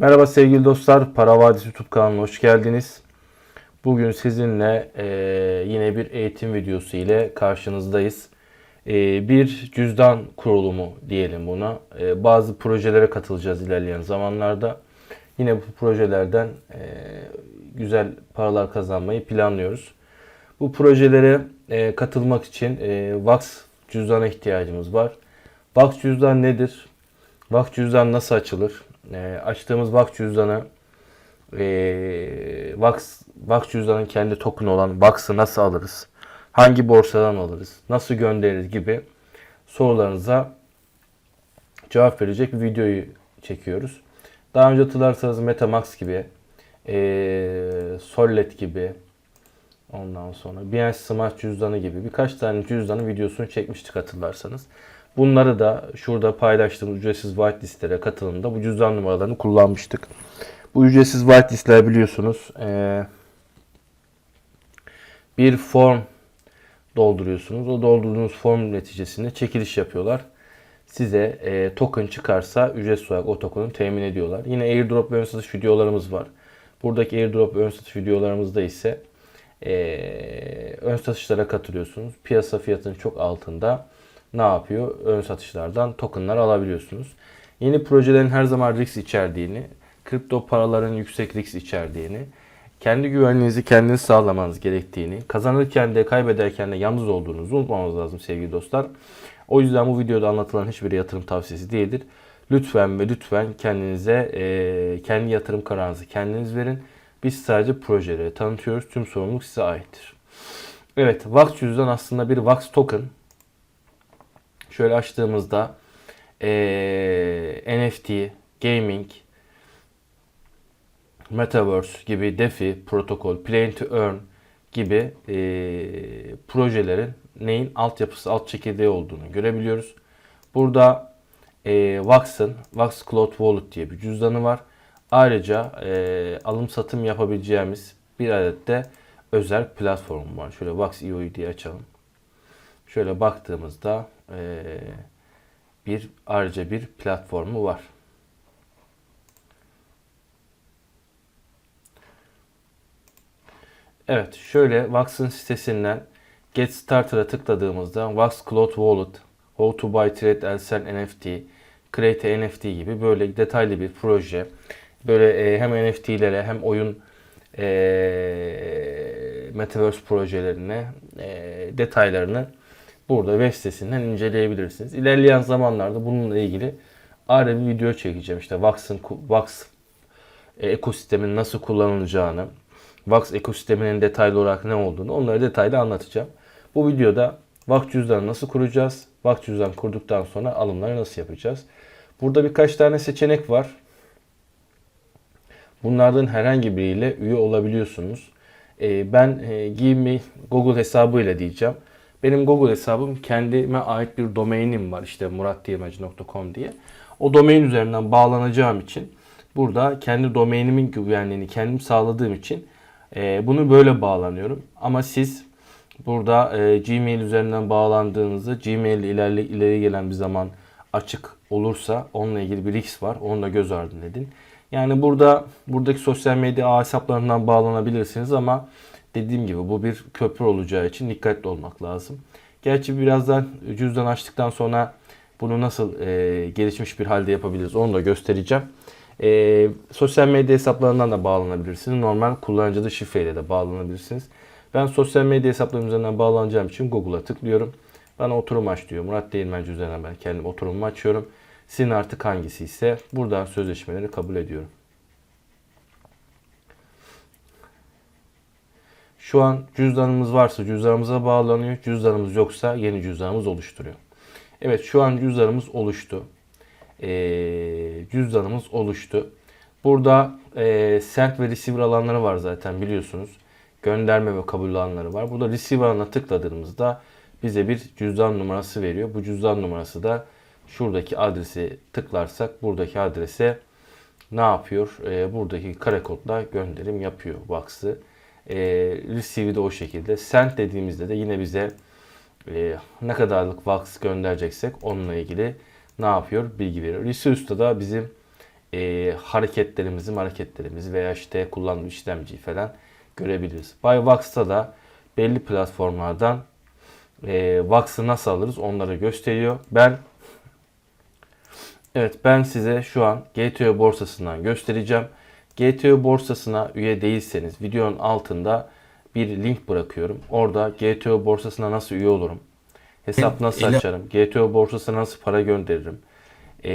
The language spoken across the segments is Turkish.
Merhaba sevgili dostlar, Para Vadisi YouTube kanalına hoş geldiniz. Bugün sizinle e, yine bir eğitim videosu ile karşınızdayız. E, bir cüzdan kurulumu diyelim buna. E, bazı projelere katılacağız ilerleyen zamanlarda. Yine bu projelerden e, güzel paralar kazanmayı planlıyoruz. Bu projelere e, katılmak için e, Vax cüzdana ihtiyacımız var. Vax cüzdan nedir? Vax cüzdan nasıl açılır? E, açtığımız Vax cüzdanı e, Vax, Vax cüzdanın kendi token olan Vax'ı nasıl alırız? Hangi borsadan alırız? Nasıl göndeririz gibi sorularınıza cevap verecek bir videoyu çekiyoruz. Daha önce hatırlarsanız Metamax gibi, e, Sollet gibi, ondan sonra Binance Smart cüzdanı gibi birkaç tane cüzdanın videosunu çekmiştik hatırlarsanız. Bunları da şurada paylaştığımız ücretsiz whitelistlere katılımda bu cüzdan numaralarını kullanmıştık. Bu ücretsiz whitelistler biliyorsunuz e, bir form dolduruyorsunuz. O doldurduğunuz form neticesinde çekiliş yapıyorlar. Size e, token çıkarsa ücretsiz olarak o token'ı temin ediyorlar. Yine airdrop ve ön satış videolarımız var. Buradaki airdrop ve ön satış videolarımızda ise e, ön satışlara katılıyorsunuz. Piyasa fiyatının çok altında ne yapıyor? Ön satışlardan tokenlar alabiliyorsunuz. Yeni projelerin her zaman risk içerdiğini, kripto paraların yüksek risk içerdiğini, kendi güvenliğinizi kendiniz sağlamanız gerektiğini, kazanırken de kaybederken de yalnız olduğunuzu unutmamanız lazım sevgili dostlar. O yüzden bu videoda anlatılan hiçbir yatırım tavsiyesi değildir. Lütfen ve lütfen kendinize e, kendi yatırım kararınızı kendiniz verin. Biz sadece projeleri tanıtıyoruz. Tüm sorumluluk size aittir. Evet, Vax cüzdan aslında bir Vax token. Şöyle açtığımızda e, NFT, gaming, Metaverse gibi DeFi protokol, Play to Earn gibi e, projelerin neyin altyapısı, alt çekirdeği olduğunu görebiliyoruz. Burada e, Vax'ın Vax Cloud Wallet diye bir cüzdanı var. Ayrıca e, alım satım yapabileceğimiz bir adet de özel platform var. Şöyle Vax.io diye açalım. Şöyle baktığımızda e, bir ayrıca bir platformu var. Evet, şöyle Vax'ın sitesinden Get Starter'a tıkladığımızda Vax Cloud Wallet, How to Buy, Trade, and Sell NFT, Create NFT gibi böyle detaylı bir proje. Böyle e, hem NFT'lere hem oyun e, Metaverse projelerine e, detaylarını burada web sitesinden inceleyebilirsiniz. İlerleyen zamanlarda bununla ilgili ayrı bir video çekeceğim. İşte Vax'ın Vax e, ekosistemin nasıl kullanılacağını, Vax ekosisteminin detaylı olarak ne olduğunu onları detaylı anlatacağım. Bu videoda Vax cüzdanı nasıl kuracağız? Vax cüzdan kurduktan sonra alımları nasıl yapacağız? Burada birkaç tane seçenek var. Bunlardan herhangi biriyle üye olabiliyorsunuz. Ee, ben e, Give Google hesabıyla diyeceğim. Benim Google hesabım kendime ait bir domainim var. İşte muratdiyemacı.com diye. O domain üzerinden bağlanacağım için burada kendi domainimin güvenliğini kendim sağladığım için e, bunu böyle bağlanıyorum. Ama siz burada e, Gmail üzerinden bağlandığınızda Gmail ileri, ileri gelen bir zaman açık olursa onunla ilgili bir risk var. Onu da göz ardı edin. Yani burada buradaki sosyal medya hesaplarından bağlanabilirsiniz ama dediğim gibi bu bir köprü olacağı için dikkatli olmak lazım. Gerçi birazdan cüzdan açtıktan sonra bunu nasıl e, gelişmiş bir halde yapabiliriz onu da göstereceğim. E, sosyal medya hesaplarından da bağlanabilirsiniz. Normal kullanıcıda şifreyle de bağlanabilirsiniz. Ben sosyal medya hesaplarım üzerinden bağlanacağım için Google'a tıklıyorum. Bana oturum aç diyor. Murat Değirmenci üzerinden ben kendim oturumumu açıyorum. Sizin artık hangisi ise buradan sözleşmeleri kabul ediyorum. Şu an cüzdanımız varsa cüzdanımıza bağlanıyor. Cüzdanımız yoksa yeni cüzdanımız oluşturuyor. Evet şu an cüzdanımız oluştu. Ee, cüzdanımız oluştu. Burada e, send ve receiver alanları var zaten biliyorsunuz. Gönderme ve kabul alanları var. Burada receiver alanına tıkladığımızda bize bir cüzdan numarası veriyor. Bu cüzdan numarası da şuradaki adresi tıklarsak buradaki adrese ne yapıyor? E, buradaki kare kodla gönderim yapıyor Vax'ı. E, receive'i de o şekilde. Send dediğimizde de yine bize e, ne kadarlık Vax göndereceksek onunla ilgili ne yapıyor? Bilgi veriyor. Resource'da da bizim e, hareketlerimizi, hareketlerimizi veya işte kullandığımız işlemciyi falan görebiliriz. Bywax'ta da belli platformlardan e, Vax'ı nasıl alırız onları gösteriyor. Ben Evet ben size şu an GTO borsasından göstereceğim. GTO borsasına üye değilseniz videonun altında bir link bırakıyorum. Orada GTO borsasına nasıl üye olurum? Hesap nasıl açarım? GTO borsasına nasıl para gönderirim? Ee,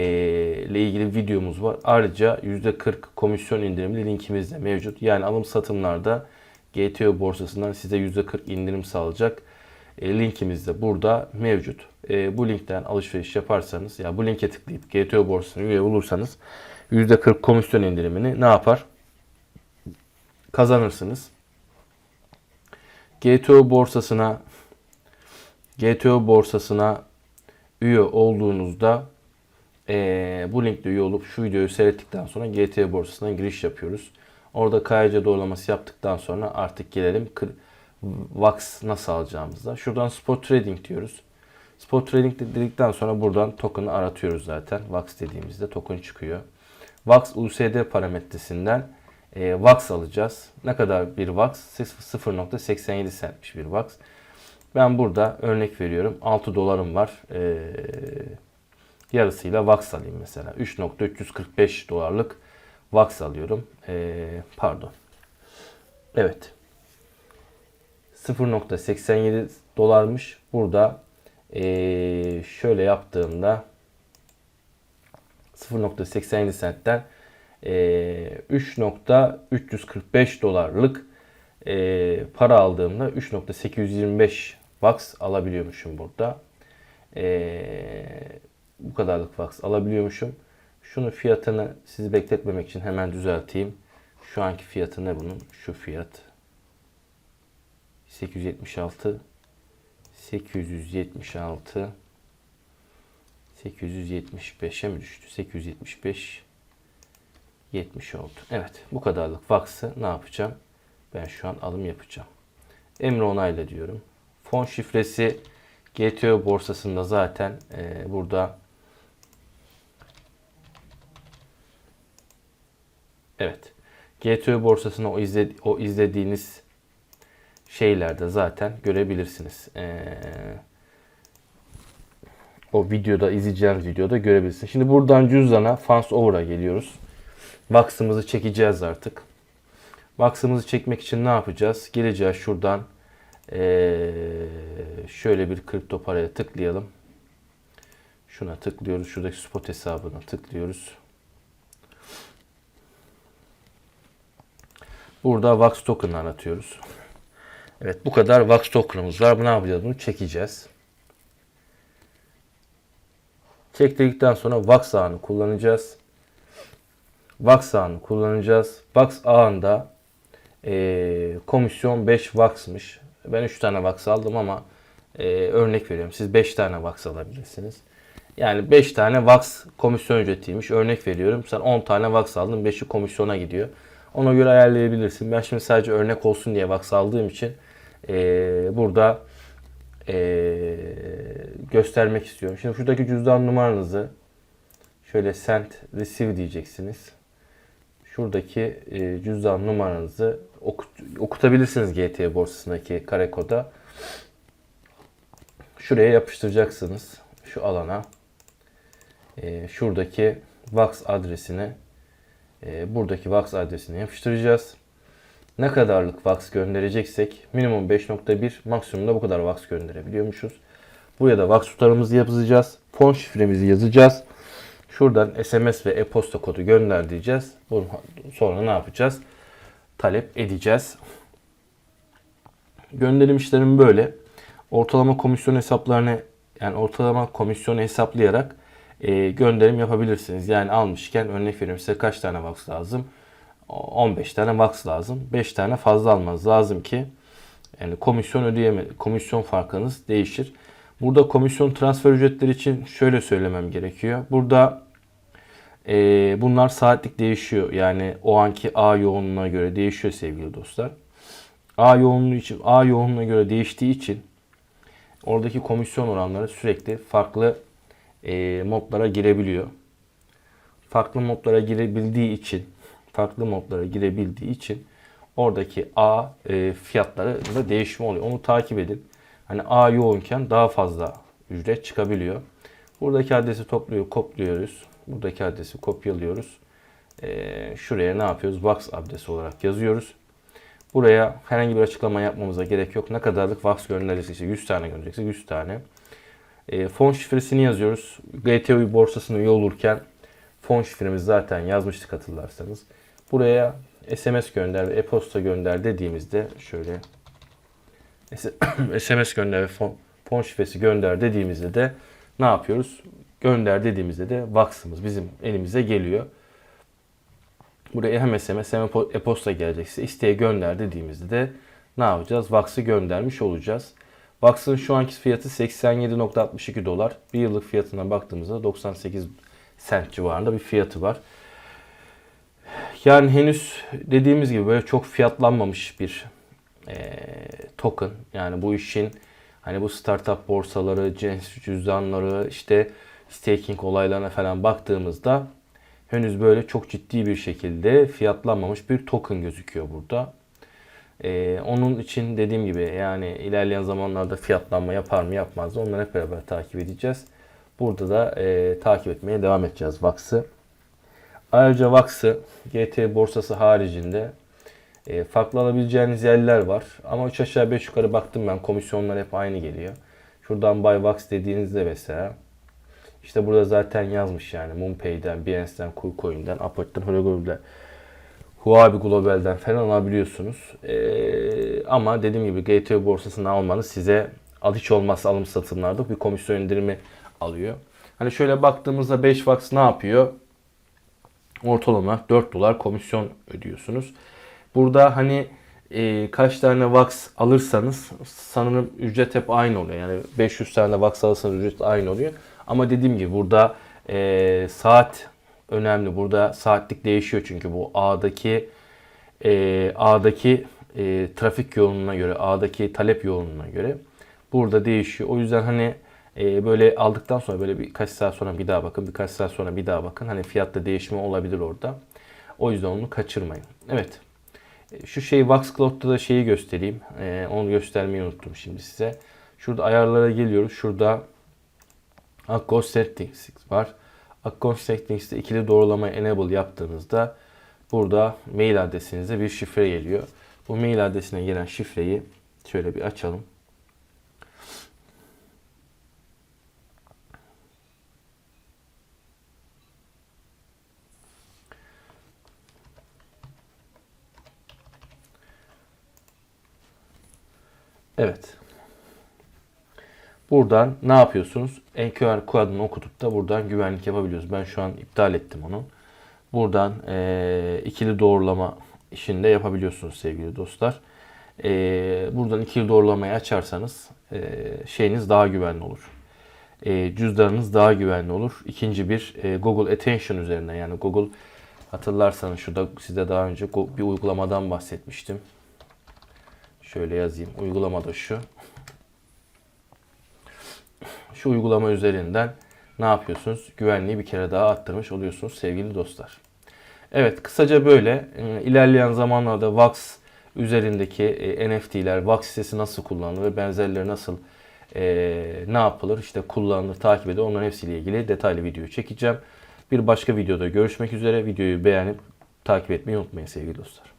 ile ilgili videomuz var. Ayrıca %40 komisyon indirimli linkimiz de mevcut. Yani alım satımlarda GTO borsasından size %40 indirim sağlayacak e, linkimiz de burada mevcut. E, bu linkten alışveriş yaparsanız ya bu linke tıklayıp GTO borsasına üye olursanız %40 komisyon indirimini ne yapar? Kazanırsınız. GTO borsasına GTO borsasına üye olduğunuzda e, bu linkte üye olup şu videoyu seyrettikten sonra GTO borsasına giriş yapıyoruz. Orada KYC doğrulaması yaptıktan sonra artık gelelim Vax nasıl alacağımıza. Şuradan spot trading diyoruz. Spot trading dedikten sonra buradan token'ı aratıyoruz zaten. Vax dediğimizde token çıkıyor. Vax USD parametresinden e, Vax alacağız. Ne kadar bir Vax? 0.87 centmiş bir Vax. Ben burada örnek veriyorum. 6 dolarım var. E, yarısıyla Vax alayım mesela. 3.345 dolarlık Vax alıyorum. E, pardon. Evet. 0.87 dolarmış. Burada eee, şöyle yaptığımda 0.87 sentten eee 3.345 dolarlık eee, para aldığımda 3.825 wax alabiliyormuşum burada. Eee, bu kadarlık wax alabiliyormuşum. Şunu fiyatını sizi bekletmemek için hemen düzelteyim. Şu anki fiyatı ne bunun? Şu fiyat. 876 876 875'e mi düştü? 875 70 oldu. Evet bu kadarlık vaksı ne yapacağım? Ben şu an alım yapacağım. Emre onayla diyorum. Fon şifresi GTO borsasında zaten e, burada Evet. GTO borsasına o, izle, o izlediğiniz şeylerde zaten görebilirsiniz. Ee, o videoda izleyeceğiniz videoda görebilirsiniz. Şimdi buradan cüzdana Fans Over'a geliyoruz. Vax'ımızı çekeceğiz artık. Vax'ımızı çekmek için ne yapacağız? Geleceğiz şuradan ee, şöyle bir kripto paraya tıklayalım. Şuna tıklıyoruz. Şuradaki spot hesabına tıklıyoruz. Burada Vax token aratıyoruz. Evet bu kadar Vax token'ımız var. Bu ne yapacağız? Bunu çekeceğiz. Çektirdikten sonra Vax ağını kullanacağız. Vax ağını kullanacağız. Vax ağında e, komisyon 5 Vax'mış. Ben 3 tane Vax aldım ama e, örnek veriyorum. Siz 5 tane Vax alabilirsiniz. Yani 5 tane Vax komisyon ücretiymiş. Örnek veriyorum. Sen 10 tane Vax aldın. 5'i komisyona gidiyor. Ona göre ayarlayabilirsin. Ben şimdi sadece örnek olsun diye Vax aldığım için e, burada e, göstermek istiyorum. Şimdi şuradaki cüzdan numaranızı şöyle send receive diyeceksiniz. Şuradaki e, cüzdan numaranızı okut, okutabilirsiniz GT borsasındaki kare koda. Şuraya yapıştıracaksınız. Şu alana. E, şuradaki Vax adresini e, buradaki Vax adresini yapıştıracağız. Ne kadarlık Vax göndereceksek minimum 5.1 maksimum da bu kadar Vax gönderebiliyormuşuz. Buraya da Vax tutarımızı yazacağız. Fon şifremizi yazacağız. Şuradan SMS ve e-posta kodu gönder diyeceğiz. Bunun sonra ne yapacağız? Talep edeceğiz. Gönderim işlemi böyle. Ortalama komisyon hesaplarını yani ortalama komisyonu hesaplayarak e, gönderim yapabilirsiniz. Yani almışken örnek veriyorum size kaç tane Vax lazım? 15 tane Vax lazım. 5 tane fazla almanız lazım ki yani komisyon ödeyeme komisyon farkınız değişir. Burada komisyon transfer ücretleri için şöyle söylemem gerekiyor. Burada e, bunlar saatlik değişiyor. Yani o anki A yoğunluğuna göre değişiyor sevgili dostlar. A yoğunluğu için A yoğunluğuna göre değiştiği için oradaki komisyon oranları sürekli farklı e, modlara girebiliyor. farklı modlara girebildiği için farklı modlara girebildiği için oradaki A e, fiyatları da değişme oluyor. Onu takip edin. Hani A yoğunken daha fazla ücret çıkabiliyor. Buradaki adresi topluyor, kopluyoruz. Buradaki adresi kopyalıyoruz. E, şuraya ne yapıyoruz? Box adresi olarak yazıyoruz. Buraya herhangi bir açıklama yapmamıza gerek yok. Ne kadarlık Vax gönderirse işte 100 tane gönderecekse 100 tane. E, fon şifresini yazıyoruz. GTO borsasına üye olurken fon şifremizi zaten yazmıştık hatırlarsanız. Buraya SMS gönder ve e-posta gönder dediğimizde şöyle SMS gönder ve fon, fon şifresi gönder dediğimizde de ne yapıyoruz? Gönder dediğimizde de Vax'ımız bizim elimize geliyor. Buraya hem SMS hem e-posta gelecekse isteğe gönder dediğimizde de ne yapacağız? Vax'ı göndermiş olacağız. Vax'ın şu anki fiyatı 87.62 dolar. Bir yıllık fiyatına baktığımızda 98 sent civarında bir fiyatı var. Yani henüz dediğimiz gibi böyle çok fiyatlanmamış bir e, token. Yani bu işin hani bu startup borsaları, cins cüzdanları, işte staking olaylarına falan baktığımızda henüz böyle çok ciddi bir şekilde fiyatlanmamış bir token gözüküyor burada. Ee, onun için dediğim gibi yani ilerleyen zamanlarda fiyatlanma yapar mı yapmaz mı onları hep beraber takip edeceğiz. Burada da e, takip etmeye devam edeceğiz Vax'ı. Ayrıca Vax'ı GT borsası haricinde e, farklı alabileceğiniz yerler var. Ama 3 aşağı 5 yukarı baktım ben komisyonlar hep aynı geliyor. Şuradan Buy Vax dediğinizde mesela işte burada zaten yazmış yani MoonPay'den, Binance'den, KuCoin'den, Apport'tan, Hologram'dan, Huobi Global'den falan alabiliyorsunuz. Ee, ama dediğim gibi GTO borsasını almanız size al hiç olmazsa alım satımlarda bir komisyon indirimi alıyor. Hani şöyle baktığımızda 5 Vax ne yapıyor? Ortalama 4 dolar komisyon ödüyorsunuz. Burada hani e, kaç tane Vax alırsanız sanırım ücret hep aynı oluyor. Yani 500 tane Vax alırsanız ücret aynı oluyor. Ama dediğim gibi burada e, saat önemli. Burada saatlik değişiyor çünkü bu A'daki e, A'daki e, trafik yoğunluğuna göre, A'daki talep yoğunluğuna göre burada değişiyor. O yüzden hani e, böyle aldıktan sonra böyle birkaç saat sonra bir daha bakın, birkaç saat sonra bir daha bakın. Hani fiyatta değişme olabilir orada. O yüzden onu kaçırmayın. Evet. Şu şey Voxcloud'da da şeyi göstereyim. E, onu göstermeyi unuttum şimdi size. Şurada ayarlara geliyoruz. Şurada Account Settings var. Account Settings'te ikili doğrulamayı enable yaptığınızda burada mail adresinize bir şifre geliyor. Bu mail adresine gelen şifreyi şöyle bir açalım. Evet. Buradan ne yapıyorsunuz? EQR kodunu okutup da buradan güvenlik yapabiliyoruz. Ben şu an iptal ettim onu. Buradan e, ikili doğrulama işinde yapabiliyorsunuz sevgili dostlar. E, buradan ikili doğrulamayı açarsanız e, şeyiniz daha güvenli olur. E, cüzdanınız daha güvenli olur. İkinci bir e, Google Attention üzerine yani Google hatırlarsanız şurada size daha önce bir uygulamadan bahsetmiştim. Şöyle yazayım. Uygulama da şu şu uygulama üzerinden ne yapıyorsunuz? Güvenliği bir kere daha arttırmış oluyorsunuz sevgili dostlar. Evet kısaca böyle ilerleyen zamanlarda Vax üzerindeki NFT'ler, Vax sitesi nasıl kullanılır benzerleri nasıl e, ne yapılır işte kullanılır, takip edilir onların hepsiyle ilgili detaylı video çekeceğim. Bir başka videoda görüşmek üzere. Videoyu beğenip takip etmeyi unutmayın sevgili dostlar.